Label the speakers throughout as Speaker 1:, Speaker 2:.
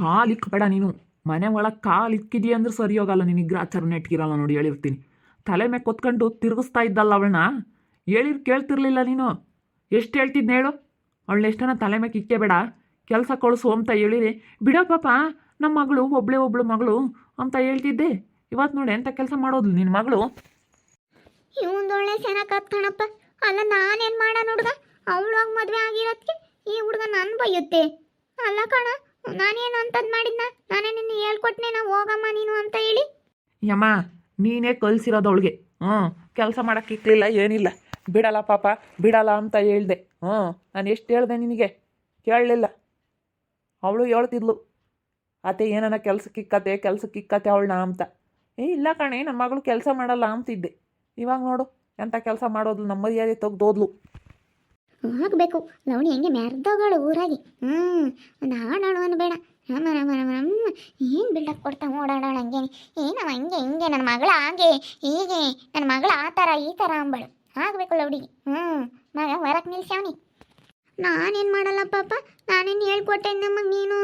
Speaker 1: ಕಾಲು ಇಕ್ಬೇಡ ನೀನು. ಮನೆ ಒಳಗೆ ಕಾಲು ಇಕ್ಕಿದೀಯ ಅಂದ್ರೆ ಸರಿ ಹೋಗಲ್ಲ. ನಿನಗೆ ಗ್ರಾಚಾರ ಇಟ್ಕಿರಲ್ಲ ನೋಡಿ, ಹೇಳಿರ್ತೀನಿ. ತಲೆ ಮೇಲೆ ಕೊತ್ಕೊಂಡು ತಿರುಗಿಸ್ತಾ ಇದ್ದಲ್ಲ ಅವಳನ್ನ? ಹೇಳಿರ್ ಕೇಳ್ತಿರ್ಲಿಲ್ಲ ನೀನು. ಎಷ್ಟು ಹೇಳ್ತಿದ್ನ ಹೇಳು? ಅವಳನ್ನ ಎಷ್ಟನ ತಲೆ ಮೇಲೆ ಇಕ್ಕೇಬೇಡ ಕೆಲಸ ಕಳಿಸು ಅಂತ ಹೇಳಿರಿ. ಬಿಡೋ ಪಾಪ ನಮ್ಮ ಮಗಳು ಒಬ್ಳೆ ಒಬ್ಳು ಮಗಳು ಅಂತ ಹೇಳ್ತಿದ್ದೆ. ಇವತ್ತು ನೋಡಿ ಎಂಥ ಕೆಲಸ ಮಾಡೋದು ನಿನ್ನ ಮಗಳು?
Speaker 2: ಇವಂದೊಳ್ಳೆ ಚೆನ್ನಾಗಿ ಕತ್ಕಣಪ್ಪ ಅಲ್ಲ ನಾನೇನು ಮಾಡೋಣ ಹುಡುಗ ಮದುವೆ ಆಗಿರೋದಕ್ಕೆ ಈ ಹುಡುಗ ನಾನು ಬೈಯುತ್ತೆ. ಅಲ್ಲ ಕಣ ನಾನೇನು ಅಂತದ್ ಮಾಡಿದ್ನ? ನಾನೇ ನಿನ್ನ ಹೇಳ್ಕೊಟ್ನೆ ನಾ ಹೋಗಮ್ಮ ನೀನು ಅಂತ ಹೇಳಿ.
Speaker 1: ಯಮ್ಮ, ನೀನೇ ಕಲಿಸಿರೋದು ಅವಳಿಗೆ. ಹ್ಞೂ ಕೆಲಸ ಮಾಡಕ್ಕೆ ಇಕ್ಕಲಿಲ್ಲ ಏನಿಲ್ಲ. ಬಿಡಲ್ಲ ಪಾಪ, ಬಿಡಲ್ಲ ಅಂತ ಹೇಳ್ದೆ. ಹ್ಞೂ ನಾನು ಎಷ್ಟು ಹೇಳ್ದೆ ನಿನಗೆ? ಕೇಳಲಿಲ್ಲ. ಅವಳು ಹೇಳ್ತಿದ್ಲು, ಅತ್ತೆ, ಏನನ ಕೆಲ್ಸಕ್ಕೆ ಇಕ್ಕತ್ತೆ ಅವಳನ್ನ ಅಂತ. ಏ, ಇಲ್ಲ ಕಣೆ ನಮ್ಮ ಮಗಳು ಕೆಲಸ ಮಾಡಲ್ಲ ಅಂತಿದ್ದೆ. ಇವಾಗ ನೋಡು ಎಂಥ ಕೆಲಸ ಮಾಡೋದ್ಲು ನಮ್ಮ ಮರ್ಯಾದೆ ತೆಗ್ದೋದ್ಲು.
Speaker 2: ಆಗಬೇಕು ಲವಣಿ ಹೆಂಗೆ ಮೆರೆದೋಗಳು ಊರಾಗಿ. ಹ್ಞೂ ಒಂದು ಬೇಡ. ರಮ ರಮ ರಮ ರಮ್ಮ ಏನು ಬಿಲ್ಡಪ್ ಕೊಡ್ತಾ ಓಡಾಡೋಣ ಹಂಗೆ ಏನವ ಹಂಗೆ, ಹಿಂಗೆ ನನ್ನ ಮಗಳ ಹಾಗೆ, ಹೀಗೆ. ನನ್ನ ಮಗಳ ಆ ಥರ ಈ ಥರ ಅಂಬಳು. ಆಗಬೇಕು ಲವಡಿಗೆ ಹ್ಞೂ ಮಗ ಹೊರಕ್ಕೆ ನಿಲ್ಸವನಿ ನಾನೇನು ಮಾಡಲ್ಲ ಪಾಪ. ನಾನೇನು ಹೇಳ್ಕೊಟ್ಟೆ ನಮಗೆ ನೀನು.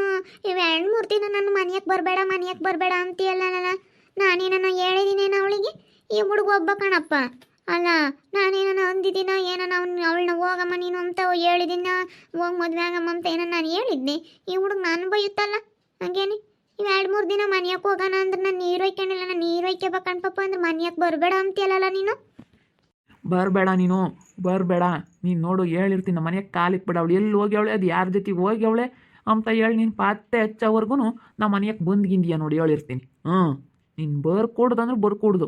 Speaker 2: ಇವು ಎರಡು, ಮೂರು ದಿನ ನನ್ನ ಮನೆಯಕ್ಕೆ ಬರಬೇಡ ಮನೆಯಕ್ಕೆ ಬರಬೇಡ ಅಂತೀಯಲ್ಲ ನಾನು. ನಾನೇನ ಹೇಳಿದ್ದೀನೇನ ಅವಳಿಗೆ. ಈ ಹುಡುಗ ಒಬ್ಬ ಕಣಪ್ಪ. ಅಲ್ಲ ನಾನೇನ ಅಂದಿದ್ದೀನ? ಏನನ ಅವ್ನು ಅವಳನ್ನ ಹೋಗಮ್ಮ ನೀನು ಅಂತ ಹೇಳಿದಿನ ಹೋಗಿ ಮದುವೆ ಆಗಮ್ಮ ಅಂತ ಏನೋ ನಾನು ಹೇಳಿದ್ದೆ ಈ ಹುಡುಗ ನಾನು ಬೈಯುತ್ತಲ್ಲ? ಹಂಗೇನೆ? ಇವು ಎರಡು ಮೂರು ದಿನ ಮನೆಯಕ್ಕೆ ಹೋಗೋಣ ಅಂದ್ರೆ ನಾನು ನೀರು ಒಯ್ಕೊಂಡಿಲ್ಲ ನಾನು ನೀರು ಒಯ್ಕೋಬೇಕಣ್ಪಪ್ಪ ಅಂದ್ರೆ ಮನೆಯಕ್ಕೆ ಬರಬೇಡ ಅಂತೀಯಲ್ಲ ನೀನು?
Speaker 1: ಬರಬೇಡ ನೀನು ಬರಬೇಡ. ನೀನು ನೋಡು, ಹೇಳಿರ್ತೀನಿ ನಮ್ಮ ಮನೆಗೆ ಕಾಲಿಕ್ಬೇಡ ಅವಳು ಎಲ್ಲಿ ಹೋಗ್ಯವಳೆ? ಅದು ಯಾರ ಜೊತೆಗೆ ಹೋಗ್ಯವಳೆ? ಅಂತ ಹೇಳಿ ನೀನು ಪಾತ್ತೆ ಹಚ್ಚೋವರೆಗೂ ನಮ್ಮ ಮನೆಯಕ್ಕೆ ಬಂದ್ಗಿಂದೀಯ ನೋಡಿ, ಹೇಳಿರ್ತೀನಿ. ಹ್ಞೂ ನೀನು ಬರ್ಕೊಡ್ದಂದ್ರೆ ಬರ್ಕೊಡ್ದು.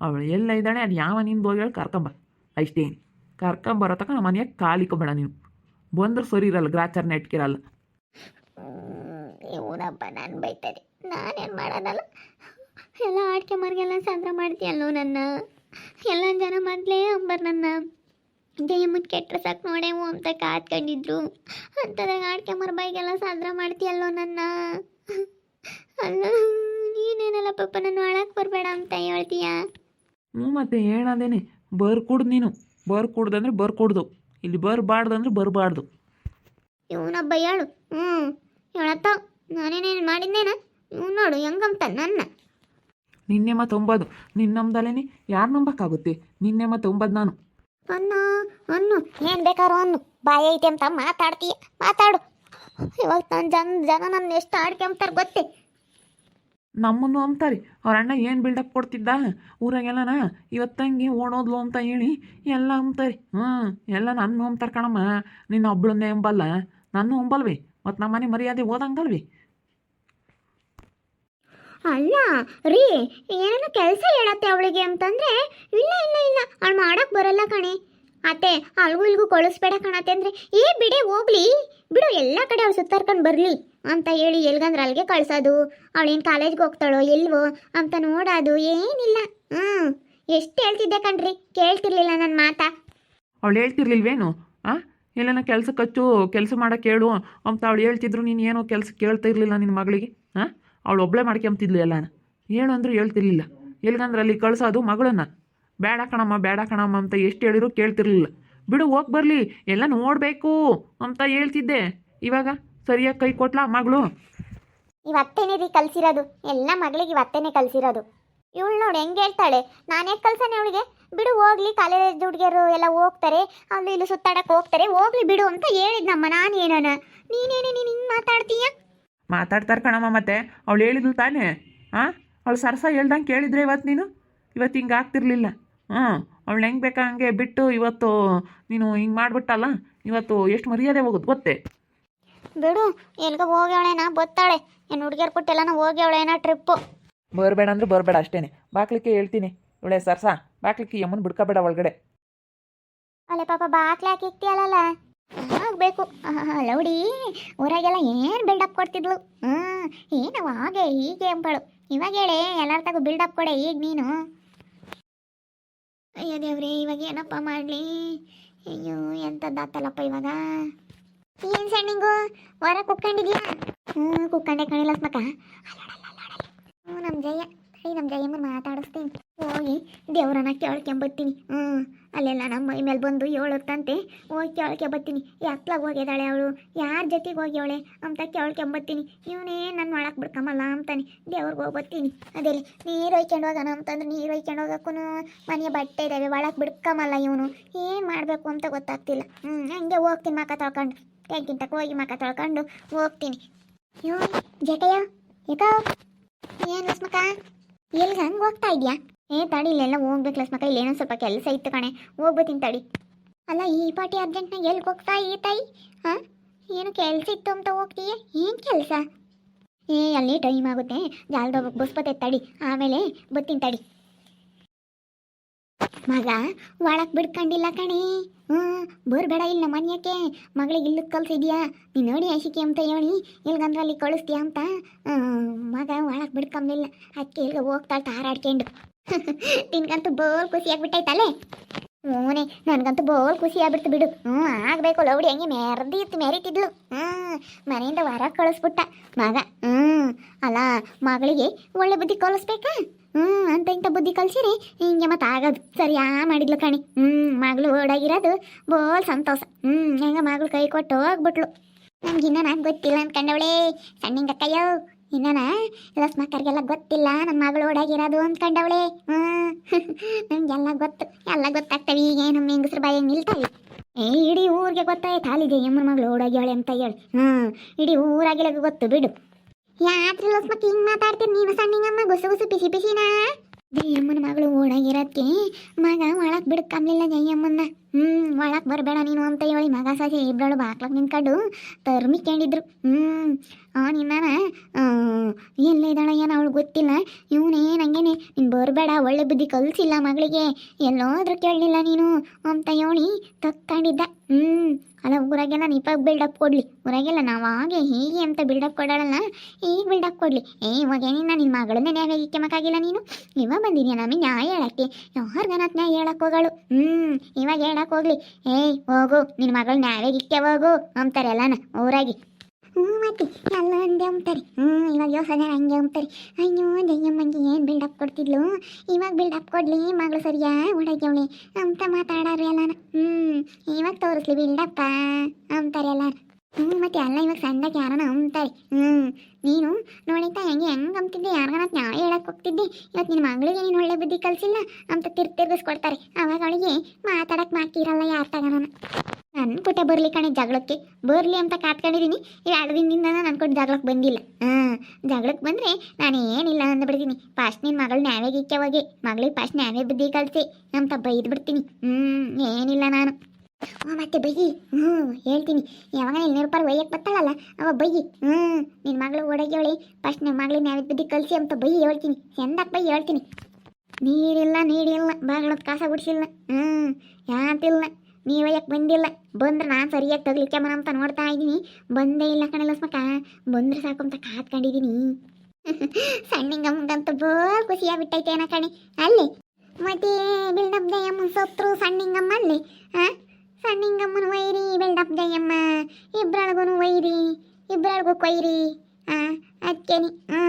Speaker 1: ಅವಳು ಎಲ್ಲ ಇದ್ದಾಳೆ, ಅದು ಯಾವ ನೀನು ಹೋಗಿ ಹೇಳಿ ಕರ್ಕೊಂಬ ಅಷ್ಟೇ. ಕರ್ಕೊಂಬರೋ ತಕ ನಮ್ಮ ಮನೆಯಾಗ ಕಾಲಿಕ್ಕೋಬೇಡ ನೀನು. ಬಂದ್ರೆ ಸರಿ ಇರಲ್ಲ ಗ್ರಾಚಾರ ಇಟ್ಕಿರಲ್ಲ.
Speaker 2: ಇವನಪ್ಪ, ನಾನು ಬೈತಾರೆ ನಾನೇನು ಮಾಡೋದಲ್ಲ? ಎಲ್ಲ ಆಡ್ಕೆ ಮರ್ಗೆಲ್ಲ ಸಂದ್ರ ಮಾಡ್ತೀಯಲ್ಲೋ ನನ್ನ? ಎಲ್ಲ ಜನ ಮೊದಲೇ ಅಂಬರ್ ನನ್ನ. ಜಯಮ್ಮನ ಕೆಟ್ಟರೆ ಸಾಕು ನೋಡೇವು ಅಂತ ಕಾತ್ಕೊಂಡಿದ್ರು ಅಂಥದಾಗ ಆಡ್ಕೆ ಮರ ಬೈಗೆಲ್ಲ ಸಂದ್ರ ಮಾಡ್ತೀಯಲ್ಲೋ ನನ್ನ? ಅಲ್ಲ, ನೀನೇನಲ್ಲ ಪಾಪ ನಾನು ಒಳಗೆ ಬರಬೇಡ ಅಂತ ಹೇಳ್ತೀಯಾ?
Speaker 1: ಹ್ಞೂ ಮತ್ತೆ ಬರ್ ಬರ್ಕೊಡ್ದು ನೀನು. ಬರ್ಕೊಡ್ದಂದ್ರೆ ಬರ್ಕೊಡ್ದು. ಇಲ್ಲಿ ಬರಬಾರ್ದಂದ್ರೆ ಬರಬಾರ್ದು.
Speaker 2: ಇವನೊಬ್ಬ ಹೇಳು. ಹ್ಞೂ. ಹೇಳತ್ತ ನಾನೇನೇನು ಮಾಡಿದ್ದೇನ ಇವ್ ನೋಡು ಹೆಂಗಂತ ನನ್ನ.
Speaker 1: ನಿನ್ನೆ ಮತ್ತೆ ಒಂಬದು ನಿನ್ನ ನಂಬ್ದಲೇನೆ ಯಾರು ನಂಬಕ್ಕಾಗುತ್ತೆ? ನಿನ್ನೆ ಮತ್ತೆ ಒಂಬದು ನಾನು.
Speaker 2: ಅನ್ನ ಅನ್ನು. ಏನು ಬೇಕಾರು ಅನ್ನು. ಬಾಯ ಐತೆ ಅಂತ ಮಾತಾಡ್ತೀಯ. ಮಾತಾಡು. ಇವಾಗ ನನ್ನ ಜನ ಜನ ನನ್ನ ಎಷ್ಟು ಆಡ್ಕೊಂತಾರೆ ಗೊತ್ತೇ?
Speaker 1: ನಮ್ಮನ್ನು ಅಂತಾರೆ ಅವ್ರ ಅಣ್ಣ ಏನು ಬಿಲ್ಡಪ್ ಕೊಡ್ತಿದ್ದ? ಊರಾಗೆಲ್ಲನ ಇವತ್ತಂಗೆ ಓಡೋದ್ಲು ಅಂತ ಹೇಳಿ ಎಲ್ಲ ಅಂಬ್ತಾರೆ. ಹ್ಞೂ ಎಲ್ಲ ನನ್ನ ಅಂತಾರೆ ಕಣಮ್ಮ. ನಿನ್ನ ಒಬ್ಬಳನ್ನೇ ಎಂಬಲ್ಲ ನನ್ನ ಅಂಬಲ್ವಿ. ಮತ್ತು ನಮ್ಮ ಮನೆ ಮರ್ಯಾದೆ ಓದಂಗಲ್ವಿ
Speaker 2: ಅಲ್ಲ, ರೀ ಏನೇನೋ ಕೆಲಸ ಹೇಳತ್ತೆ ಅವಳಿಗೆ ಅಂತಂದ್ರೆ, ಇಲ್ಲ ಇಲ್ಲ ಇಲ್ಲ, ಅವಳು ಮಾಡಕ್ ಬರಲ್ಲ ಕಣೆ. ಅತ್ತೆ, ಅಲ್ಗೂ ಇಲ್ಗೂ ಕಳಿಸ್ಬೇಡ ಕಣತ್ತೆ ಅಂದ್ರೆ, ಏ, ಬಿಡೆ, ಹೋಗ್ಲಿ. ಬಿಡು, ಎಲ್ಲ ಕಡೆ ಅವಳು ಸುತ್ತಾರ್ಕೊಂಡು ಬರಲಿ. ಅಂತ ಹೇಳಿ ಎಲ್ಗಂದ್ರೆ ಅಲ್ಲಿಗೆ ಕಳ್ಸೋದು. ಅವಳೇನು ಕಾಲೇಜ್ಗೆ ಹೋಗ್ತಾಳೋ ಇಲ್ವೋ ಅಂತ ನೋಡೋದು ಏನಿಲ್ಲ. ಹ್ಞೂ ಎಷ್ಟು ಹೇಳ್ತಿದ್ದೆ ಕಣ್ರಿ, ಕೇಳ್ತಿರ್ಲಿಲ್ಲ ನನ್ನ ಮಾತಾ.
Speaker 1: ಅವಳು ಹೇಳ್ತಿರ್ಲಿಲ್ವೇನು? ಆ? ಎಲ್ಲನ ಕೆಲ್ಸಕ್ಕೆ ಹಚ್ಚು ಕೆಲಸ ಮಾಡೋಕೆ ಹೇಳು ಅಂತ ಅವಳು ಹೇಳ್ತಿದ್ರು, ನೀನು ಏನೋ ಕೆಲಸ ಕೇಳ್ತಾ ಇರಲಿಲ್ಲ ನಿನ್ನ ಮಗಳಿಗೆ. ಹಾಂ ಅವಳು ಒಬ್ಬಳೇ ಮಾಡ್ಕೊಂತಿದ್ಲು ಎಲ್ಲನ. ಏನು ಅಂದ್ರೆ ಹೇಳ್ತಿರ್ಲಿಲ್ಲ. ಎಲ್ಗಂದ್ರೆ ಅಲ್ಲಿ ಕಳ್ಸೋದು ಮಗಳನ್ನ. ಬೇಡ ಕಣಮ್ಮ ಬೇಡ ಕಣಮ್ಮ ಅಂತ ಎಷ್ಟು ಹೇಳಿದ್ರು ಕೇಳ್ತಿರ್ಲಿಲ್ಲ. ಬಿಡು ಹೋಗಿ ಬರಲಿ, ಎಲ್ಲ ನೋಡಬೇಕು ಅಂತ ಹೇಳ್ತಿದ್ದೆ. ಇವಾಗ? ಸರಿಯಾಗಿ ಕೈ ಕೊಟ್ಲಾ ಮಗಳು?
Speaker 2: ಇವತ್ತೇನೆ ರೀ ಕಲ್ಸಿರೋದು? ಎಲ್ಲ ಮಗಳಿಗೆ ಇವತ್ತೇನೆ ಕಲ್ಸಿರೋದು. ಇವಳು ನೋಡಿ ಹೆಂಗೆ ಹೇಳ್ತಾಳೆ? ನಾನೇ ಕಲ್ಸನೆ ಅವಳಿಗೆ? ಬಿಡು ಹೋಗ್ಲಿ ಕಾಲೇಜ್ ಹುಡುಗಿಯರು ಎಲ್ಲ ಹೋಗ್ತಾರೆ ಅಲ್ಲಿ ಇಲ್ಲಿ ಸುತ್ತಾಡಕ್ಕೆ ಹೋಗ್ತಾರೆ ಹೋಗ್ಲಿ ಬಿಡು ಅಂತ ಹೇಳಿದ್ನಮ್ಮ ನಾನು ಏನನ. ನೀನೇನೆ ನೀನು ಹಿಂಗೆ ಮಾತಾಡ್ತೀಯ?
Speaker 1: ಮಾತಾಡ್ತಾರೆ ಕಣಮ್ಮ ಮತ್ತೆ. ಅವಳು ಹೇಳಿದ್ಲು ತಾನೇ? ಹಾಂ ಅವಳು ಸರಸ ಹೇಳ್ದಂಗೆ ಕೇಳಿದ್ರೆ ಇವತ್ತು ನೀನು? ಇವತ್ತು ಹಿಂಗೆ ಆಗ್ತಿರ್ಲಿಲ್ಲ. ಹಾಂ ಅವಳು ಹೆಂಗೆ ಬೇಕಾ ಹಂಗೆ ಬಿಟ್ಟು ಇವತ್ತು ನೀನು ಹಿಂಗೆ ಮಾಡಿಬಿಟ್ಟಲ್ಲ? ಇವತ್ತು ಎಷ್ಟು ಮರ್ಯಾದೆ ಹೋಗೋದು ಗೊತ್ತೇ?
Speaker 2: ಬಿಡು ಎಲ್ಗ ಹೋಗ್ಯವಳೇನ ಬತ್ತಾಳೆ. ಏನು ಹುಡುಗಿಯರ್ ಕೊಟ್ಟೆಲ್ಲನ ಹೋಗ್ಯವಳೇನ ಟ್ರಿಪ್ಪು
Speaker 1: ಬರಬೇಡ ಅಂದ್ರೆ ಬರಬೇಡ ಅಷ್ಟೇನೆ. ಬಾಕ್ಲಿಕ್ಕೆ ಹೇಳ್ತೀನಿ. ಇವಳೆ ಸರ್ಸ ಬಾಕ್ಲಿಕ್ಕೆ ಯಮ್ಮನ್ ಬಿಡ್ಕೋಬೇಡ ಒಳಗಡೆ.
Speaker 2: ಅಲ್ಲ ಪಾಪ ಬಾಕ್ಲಿ ಹಾಕಿ ಇಕ್ತಿಯಲ್ಲ ಆಗ್ಬೇಕು ಲೌಡಿ ಊರಾಗೆಲ್ಲ ಏನು ಬಿಲ್ಡಪ್ ಕೊಡ್ತಿದ್ಲು? ಹ್ಞೂ ಏನವ ಹಾಗೆ ಹೀಗೆ ಅಂಬಳು. ಇವಾಗ ಹೇಳಿ ಎಲ್ಲರ ತಗೋ ಬಿಲ್ಡಪ್ ಕೊಡೆ ಈಗ ನೀನು. ಅಯ್ಯೋ ದೇವ್ರಿ ಇವಾಗ ಏನಪ್ಪ ಮಾಡಲಿ? ಅಯ್ಯೋ ಎಂಥದ್ದಾತಲ್ಲಪ್ಪ ಇವಾಗ? ಏನು ಸಣ್ಣಿಂಗು ವರ ಕುಕ್ಕಂಡಿದ್ಯಾ ಹ್ಮ್ ಕುಕ್ಕಂಡೆ ಕಣಿಲ್ಲ ಅಸ್ಮಕ ಹ್ಞೂ ನಮ್ಮ ಜಯ. ಹೈ ನಮ್ಮ ಜಯಮ್ಮ ಮಾತಾಡಿಸ್ತೀನಿ. ಹೋಗಿ, ದೇವ್ರನ್ನ ಕೇಳ್ಕೊಂಬತ್ತೀನಿ. ಹ್ಞೂ ಅಲ್ಲೆಲ್ಲ ನಮ್ಮ ಮೈ ಮೇಲೆ ಬಂದು ಹೇಳುತ್ತಂತೆ ಹೋಗಿ ಕೇಳ್ಕೊಂಬತ್ತೀನಿ. ಎತ್ಲಾಗ ಹೋಗಿದ್ದಾಳೆ ಅವಳು. ಯಾರ ಜೊತೆಗೆ ಹೋಗ್ಯವಳೆ ಅಂತ ಕೇಳ್ಕೊಂಬತ್ತೀನಿ. ಇವನೇ ನನ್ನ ಒಳಗೆ ಬಿಡ್ಕಮಲ್ಲ ಅಂತಾನೆ. ದೇವ್ರಿಗೆ ಹೋಗ್ಬತ್ತೀನಿ. ಅದೇ ನೀರು ಒಯ್ಕೊಂಡು ಹೋಗೋಣ ಅಂತಂದ್ರೆ ನೀರು ಒಯ್ಕೊಂಡು ಹೋಗೋಕ್ಕೂ ಮನೆಯ ಬಟ್ಟೆ ಇದ್ದಾವೆ ಒಳಗೆ ಬಿಡ್ಕಮಲ್ಲ ಇವನು. ಏನು ಮಾಡಬೇಕು ಅಂತ ಗೊತ್ತಾಗ್ತಿಲ್ಲ. ಹ್ಞೂ ಹಂಗೆ ಹೋಗ್ತೀನಿ ಮಕ ತೊಳ್ಕೊಂಡು. ಟ್ಯಾಂಕಿನ ತಕ ಹೋಗಿ ಮಕ ತೊಳ್ಕೊಂಡು ಹೋಗ್ತೀನಿ. ಯೋ ಜಟಯ ಯಾಕೋ ಏನು ಲಸ್ಮಕ ಎಲ್ಲಿ ಹಂಗೆ ಹೋಗ್ತಾ ಇದೆಯಾ? ಏ, ತಡಿ, ಇಲ್ಲೆಲ್ಲ ಹೋಗ್ಬೇಕು ಲಸ್ಮಕ್ಕ ಇಲ್ಲೇನೋ ಸ್ವಲ್ಪ ಕೆಲಸ ಇತ್ತು ಕಣೆ. ಹೋಗ್ಬೋತೀನಿ ತಡಿ. ಅಲ್ಲ, ಈ ಪಾಟಿ ಅರ್ಜೆಂಟ್ನಾಗ ಎಲ್ಲಿ ಹೋಗ್ತಾ ಈ ತಾಯಿ? ಹಾಂ? ಏನು ಕೆಲಸ ಇತ್ತು ಅಂತ ಹೋಗ್ತೀಯ? ಏನು ಕೆಲಸ? ಏ, ಅಲ್ಲಿ ಟೈಮ್ ಆಗುತ್ತೆ. ಜಾಲ್ದ ಬಸ್ ತಡಿ. ಆಮೇಲೆ ಬತ್ತೀನಿ ತಡಿ. ಮಗ ಒಳಗೆ ಬಿಡ್ಕೊಂಡಿಲ್ಲ ಕಣೆ. ಹ್ಞೂ ಬರ್ಬೇಡ ಇಲ್ಲ ನಮ್ಮ ಮನೆಯಕ್ಕೆ. ಮಗಳಿಗೆ ಇಲ್ಲಕ್ಕೆ ಕಲ್ಸಿದ್ಯಾ ನೀನು ನೋಡಿ ಐಸಿಕೆ ಅಂತ ಹೇಳಿ ಇಲ್ಗಂದ್ರೆ ಅಲ್ಲಿ ಕಳಿಸ್ತೀಯ ಅಂತ. ಮಗ ಒಳಗೆ ಬಿಡ್ಕೊಂಬಿಲ್ಲ ಅದಕ್ಕೆ ಇಲ್ಲಿಗೆ ಹೋಗ್ತಾಳೆ ಹಾರಾಡ್ಕೊಂಡು ನಿನ್ಗಂತೂ ಬೋಲ್ ಖುಷಿ ಆಗ್ಬಿಟ್ಟೈತಲ್ಲೇ ಹ್ಞೂನೇ, ನನಗಂತೂ ಬೋಲ್ ಖುಷಿ ಆಗ್ಬಿಡ್ತು ಬಿಡು. ಹ್ಞೂ, ಆಗಬೇಕು ಲೌಡಿ ಹಂಗೆ ಮೆರ್ದಿತ್ತು ಮೆರಿತಿದ್ಲು. ಹ್ಞೂ, ಮನೆಯಿಂದ ಹೊರಗೆ ಕಳಿಸ್ಬಿಟ್ಟ ಮಗ. ಹ್ಞೂ ಅಲ್ಲ ಮಗಳಿಗೆ ಒಳ್ಳೆ ಬುದ್ಧಿ ಕಲಿಸ್ಬೇಕಾ? ಹ್ಞೂ ಅಂತ ಇಂಥ ಬುದ್ಧಿ ಕಲ್ಸಿರಿ. ಹಿಂಗೆ ಮತ್ತೆ ಆಗೋದು. ಸರಿಯಾ ಮಾಡಿದ್ಲು ಕಣಿ. ಹ್ಞೂ ಮಗಳು ಓಡಾಗಿರೋದು ಬೋಲ್ ಸಂತೋಷ. ಹ್ಞೂ ಹೆಂಗ ಮಗಳು ಕೈ ಕೊಟ್ಟು ಹೋಗ್ಬಿಟ್ಲು. ನಮ್ಗಿನ್ನ ನಂಗೆ ಗೊತ್ತಿಲ್ಲ ಅನ್ಕೊಂಡವಳೆ. ಸಣ್ಣಿಂಗ ಕೈಯೋ ಇನ್ನನ ಲಸ್ಮಕ್ಕರಿಗೆಲ್ಲ ಗೊತ್ತಿಲ್ಲ ನಮ್ಮ ಮಗಳು ಓಡಾಗಿರೋದು ಅಂದ್ಕೊಂಡವಳೆ ಹ್ಞೂ ನಮ್ಗೆಲ್ಲ ಗೊತ್ತು. ಎಲ್ಲ ಗೊತ್ತಾಗ್ತವೆ. ಈಗ ನಮ್ಮ ಹೆಂಗಸ್ರು ಬಾಯಿ ನಿಲ್ತಾವೆ ಏ, ಇಡೀ ಊರಿಗೆ ಗೊತ್ತಾಯ್ತು. ಅಲ್ಲಿದೆ ಯಮ್ಮನ ಮಗಳು ಓಡಾಗ್ಯಾಳೆ ಅಂತ ಹೇಳಿ. ಹ್ಞೂ ಇಡೀ ಊರಾಗೆಲ್ಲ ಗೊತ್ತು, ಬಿಡು. ಯಾತ್ರಿ ಮತ್ತೆ ಹಿಂಗೆ ಮಾತಾಡ್ತೀರಿ? ನೀವು ಸಣ್ಣಿಂಗಮ್ಮ ಗುಸು ಗುಸು ಪಿಸಿ ಪಿಸಿನಾ? ಜಯಮ್ಮನ ಮಗಳು ಓಡಾಗಿರತ್ತೆ ಮಗ ಒಳಗೆ ಬಿಡ್ಕಂಬ್ಲಿಲ್ಲ ಜಯಮ್ಮನ್ನ ಹ್ಞೂ ಒಳಕ್ಕೆ ಬರಬೇಡ ನೀನು ಅಂತ ಹೇಳಿ ಮಗ ಸಾಸಿ ಇಬ್ಬಳು ಬಾಕ್ಲಕ್ಕೆ ನಿಂತ್ಕೊಂಡು ತರ್ಮಿಕೊಂಡಿದ್ರು ಹ್ಞೂ ಆ ನಿನ್ನ ಎಲ್ಲೇ ಇದ್ದಾಳ ಏನು ಅವಳು ಗೊತ್ತಿಲ್ಲ. ಇವನೇ, ನಂಗೇನೆ, ನೀನು ಬರಬೇಡ, ಒಳ್ಳೆ ಬುದ್ಧಿ ಕಲಿಸಿಲ್ಲ ಮಗಳಿಗೆ. ಎಲ್ಲೋದ್ರೂ ಕೇಳಲಿಲ್ಲ ನೀನು ಅಂತ ಹೇಳಿ ತಕ್ಕೊಂಡಿದ್ದ. ಹ್ಞೂ ಅಲ್ಲ, ಊರಾಗೆಲ್ಲ ನಿಪಾಗ ಬಿಲ್ಡಪ್ ಕೊಡಲಿ. ಊರಾಗೆಲ್ಲ ನಾವು ಹಾಗೆ ಹೀಗೆ ಅಂತ ಬಿಲ್ಡಪ್ ಕೊಡೋಳಲ್ಲ ಈಗ ಬಿಲ್ಡಪ್ ಕೊಡಲಿ. ಏ, ಇವಾಗ ಏನಿಲ್ಲ ನಿನ್ನ ಮಗಳನ್ನೇ ನ್ಯಾಯ ಇಕ್ಕಮಕ್ಕಾಗಿಲ್ಲ ನೀನು. ಇವಾಗ ಬಂದಿದ್ಯಾ ನಮಗೆ ನ್ಯಾಯ ಹೇಳಕ್ಕೆ? ಯಾರಿಗನತ್ ನ್ಯಾಯ ಹೇಳಕ್ಕೆ ಹೋಗಳು? ಹ್ಞೂ ಇವಾಗ ಹೇಳಕ್ ಹೋಗ್ಲಿ? ಏಯ್, ಹೋಗು. ನಿನ್ನ ಮಗಳು ನ್ಯಾಯ ಇಕ್ಕೆ ಹೋಗು. ಅಂತಾರೆ ಎಲ್ಲಾನ ಊರಾಗಿ. ಹ್ಞೂ ಮತ್ತೆ ಎಲ್ಲ ಒಂದೇ ಅಂತಾರೆ ಹ್ಞೂ, ಇವಾಗ ಯೋಸನೆ ಹಂಗೆ ಅಂತಾರೆ ಅಯ್ಯೋ ಜಯ್ಯಮ್ಮಂಗೆ ಏನು ಬಿಲ್ಡಪ್ ಕೊಡ್ತಿದ್ಲು? ಇವಾಗ ಬಿಲ್ಡಪ್ ಕೊಡ್ಲಿ, ಮಗಳು ಸರಿಯಾ? ಹುಡುಗ್ಯವಳೆ? ಅಂತ ಮಾತಾಡೋರು ಎಲ್ಲಾನ. ಹ್ಞೂ, ಇವಾಗ ತೋರಿಸ್ಲಿ ಬಿಲ್ಡಪ್ಪ ಅಂತಾರೆ ಎಲ್ಲ ಹ್ಞೂ ಮತ್ತೆ ಅಲ್ಲ, ಇವಾಗ ಸಣ್ಣಕ್ಕೆ ಯಾರನ ಅಂತಾರೆ ಹ್ಞೂ ನೀನು ನೋಡಿತಾ ಹೆಂಗೆ ಹೆಂಗೆ ಅಂತಿದ್ದೆ ಯಾರಿಗಾನ ನ್ಯಾಯ ಹೇಳಕ್ಕೆ ಹೋಗ್ತಿದ್ದೆ? ಇವತ್ತು ನಿನ್ನ ಮಗಳಿಗೆ ನೀನು ಒಳ್ಳೆ ಬುದ್ಧಿ ಕಲಿಸಿಲ್ಲ ಅಂತ ತಿರ್ ತಿರ್ಗಿಸ್ಕೊಡ್ತಾರೆ. ಅವಾಗ ಅವಳಿಗೆ ಮಾತಾಡಕ್ಕೆ ಮಾಡ್ತಿರಲ್ಲ ಯಾರ ತಗೋಣ ನನ್ನ ಪುಟ್ಟ ಬರಲಿ ಕಣೆ ಜಗಳಕ್ಕೆ. ಬರಲಿ ಅಂತ ಕಾತ್ಕೊಂಡಿದ್ದೀನಿ ಎರಡು ದಿನದಿಂದ ನಾನು ಅನ್ಕೊಂಡು ಜಗಳಕ್ಕೆ ಬಂದಿಲ್ಲ. ಹಾಂ ಜಗಳಕ್ಕೆ ಬಂದರೆ ನಾನು ಏನಿಲ್ಲ ಅಂದ್ಬಿಡ್ತೀನಿ. ಫಸ್ಟ್ ನಿನ್ನ ಮಗಳು ನ್ಯಾವೇಗೆ ಹೋಗಿ. ಮಗಳಿಗೆ ಫಸ್ಟ್ ನ್ಯಾವೇ ಬುದ್ಧಿ ಕಲಿಸಿ ಅಂತ ಬೈದು ಬಿಡ್ತೀನಿ ಹ್ಞೂ ಏನಿಲ್ಲ ನಾನು. ಮತ್ತೆ ಬೈಯಿ ಹ್ಞೂ, ಹೇಳ್ತೀನಿ. ಯಾವಾಗ ಇನ್ನೂರು ರೂಪಾಯಿ ಒಯ್ಯಕ್ಕೆ ಬರ್ತಾಳಲ್ಲ ಅವ ಬೈಯಿ ಹ್ಞೂ ನಿನ್ನ ಮಗಳು ಓಡಾಗ್ಯವಳೆ ಫಸ್ಟ್ ನಿಮ್ಮ ಮಗಳಿಗೆ ನ್ಯಾವೇ ಬುದ್ಧಿ ಕಲಿಸಿ ಅಂತ ಬೈಯಿ ಹೇಳ್ತೀನಿ. ಎಂದಕ್ಕೆ ಬೈ ಹೇಳ್ತೀನಿ. ನೀರಿಲ್ಲ ನೀಡಿಲ್ಲ ಬಾಗಳದ ಕಾಸ ಗುಡಿಸಿಲ್ಲ. ಹ್ಞೂ, ಯಾಂತಿಲ್ಲ. ನೀ ಒಯ್ಯಕ್ಕೆ ಬಂದಿಲ್ಲ. ಬಂದ್ರೆ ನಾನು ಸರಿಯಾಗಿ ತಗ್ಲಿಕ್ಕೆ ಮನ ಅಂತ ನೋಡ್ತಾ ಇದ್ದೀನಿ. ಬಂದೇ ಇಲ್ಲ ಕಣೆ ಸ್ಮಕ ಬಂದ್ರೆ ಸಾಕು ಅಂತ ಕಾತ್ಕೊಂಡಿದ್ದೀನಿ ಸಣ್ಣಿಂಗಮ್ಮಗಂತೂ ಖುಷಿಯಾಗಿ ಬಿಟ್ಟೈತೆ ಕಣೆ. ಅಲ್ಲಿ. ಮತ್ತೆ ಬಿಲ್ಡಪ್ ಜಯಮ್ಮ ಸತ್ರು ಸಣ್ಣಿಂಗಮ್ಮ ಅಲ್ಲಿ ಹಾಂ ಸಣ್ಣಿಂಗಮ್ಮನ ವೈರಿ ಬೆಳ್ದಪ್ಪ ಜಯಮ್ಮ ಇಬ್ರೊಳಗೂ ವೈರಿ, ಇಬ್ರೊಳಗೂ ಕೊಯ್ರಿ ಹಾಂ ಅದಕ್ಕೇನಿ ಹ್ಞೂ,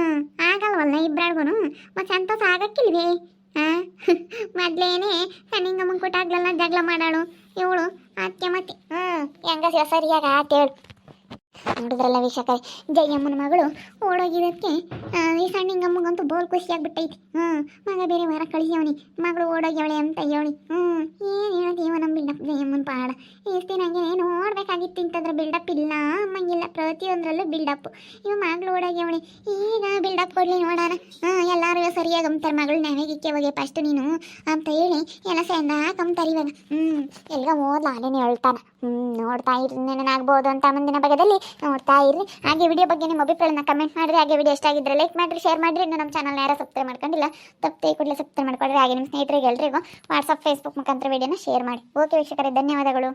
Speaker 2: ಆಗಲ್ವಲ್ಲ ಇಬ್ರೊಳಗೂ ಮತ್ತೆ ಸಂತೋಷ ಆಗಕ್ಕಿಲ್ವೇ? ಹಾಂ ಮೊದ್ಲೇನೆ ಸಣ್ಣಿಂಗಮ್ಮನ ಕೊಟ್ಟಾಗ್ಲೆಲ್ಲ ಜಗಳ ಮಾಡಾಳು. ಇವಳು ಅದಕ್ಕೆ ಮತ್ತೆ, ಹ್ಞೂ ಹೆಂಗ ಸರಿಯಾಗ ಆತೇಳು ನೋಡಿದ್ರಲ್ಲ ವೀಕ್ಷಕರೇ ಜಯಮ್ಮನ ಮಗಳು ಓಡೋಗಿದ್ದಕ್ಕೆ ಈ ಸಣ್ಣಿಂಗಮ್ಮಗಂತೂ ಬೋಲ್ ಖುಷಿಯಾಗ್ಬಿಟ್ಟೈತಿ. ಹ್ಞೂ ಮಗ ಬೇರೆ ವಾರ ಕಳಿಸ್ಯವನಿ. ಮಗಳು ಓಡೋಗ್ಯವಳೆ ಅಂತ ಹೇಳಿ. ಹ್ಞೂ ಏನು ಹೇಳೋದು ನಮ್ಮ ಬಿಲ್ಡಪ್ ಜಯಮ್ಮನ ಪಾಡ. ಎಷ್ಟು ನನಗೆ ನೋಡ್ಬೇಕಾಗಿತ್ತು ಇಂಥದ್ರ ಬಿಲ್ಡಪ್ ಇಲ್ಲ. ಅಮ್ಮಂಗಿಲ್ಲ, ಪ್ರತಿಯೊಂದರಲ್ಲೂ ಬಿಲ್ಡಪ್ ಇವ ಮಗಳು ಓಡೋಗ್ಯವಳೆ. ಈಗ ಬಿಲ್ಡಪ್ ಕೊಡಲಿ ನೋಡೋಣ. ಹ್ಞೂ ಎಲ್ಲರೂ ಸರಿಯಾಗಿ ಅಂತಾರೆ ಮಗಳು ನಾವೇಗಿಕ್ಕೆ ಹೋಗಿ ಫಸ್ಟ್ ನೀನು ಅಂತ ಹೇಳಿ ಎಲ್ಲ ಸೆಂದ ಕಂತಾರೆ ಇವಾಗ. ಹ್ಞೂ ಎಲ್ಗ ಓದ್ಲ ಅಲ್ಲೇನೆ ಹೇಳ್ತಾನೆ. ಹ್ಞೂ ನೋಡ್ತಾ ಇರ್ರಿ ನೆನನಾಗ್ಬೋದು ಅಂತ ಮುಂದಿನ ಭಾಗದಲ್ಲಿ ನೋಡ್ತಾ ಇರ್ರಿ ಹಾಗೆ ವಿಡಿಯೋ ಬಗ್ಗೆ ನಿಮ್ಮ ಅಭಿಪ್ರಾಯನ ಕಮೆಂಟ್ ಮಾಡಿರಿ ಹಾಗೆ ವಿಡಿಯೋ ಇಷ್ಟ ಆಗಿದ್ರೆ ಲೈಕ್ ಮಾಡಿರಿ ಶೇರ್ ಮಾಡಿರಿ. ಇನ್ನು ನಮ್ಮ ಚಾನಲ್ನ ಯಾರು ಸಬ್ಸ್ಕ್ರೈಬ್ ಮಾಡ್ಕೊಂಡಿಲ್ಲ ತಪ್ಪೇ ಕೂಡಲೇ ಸಬ್ಸ್ಕ್ರೈಬ್ ಮಾಡ್ಕೊಳ್ರಿ ಹಾಗೆ ನಿಮ್ಮ ಸ್ನೇಹಿತರಿಗೆ ಎಲ್ಲರಿಗೂ ವಾಟ್ಸಪ್ ಫೇಸ್ಬುಕ್ ಮುಖಾಂತರ ವಿಡಿಯೋನ ಶೇರ್ ಮಾಡಿ. ಓಕೆ ವೀಕ್ಷಕರೇ, ಧನ್ಯವಾದಗಳು.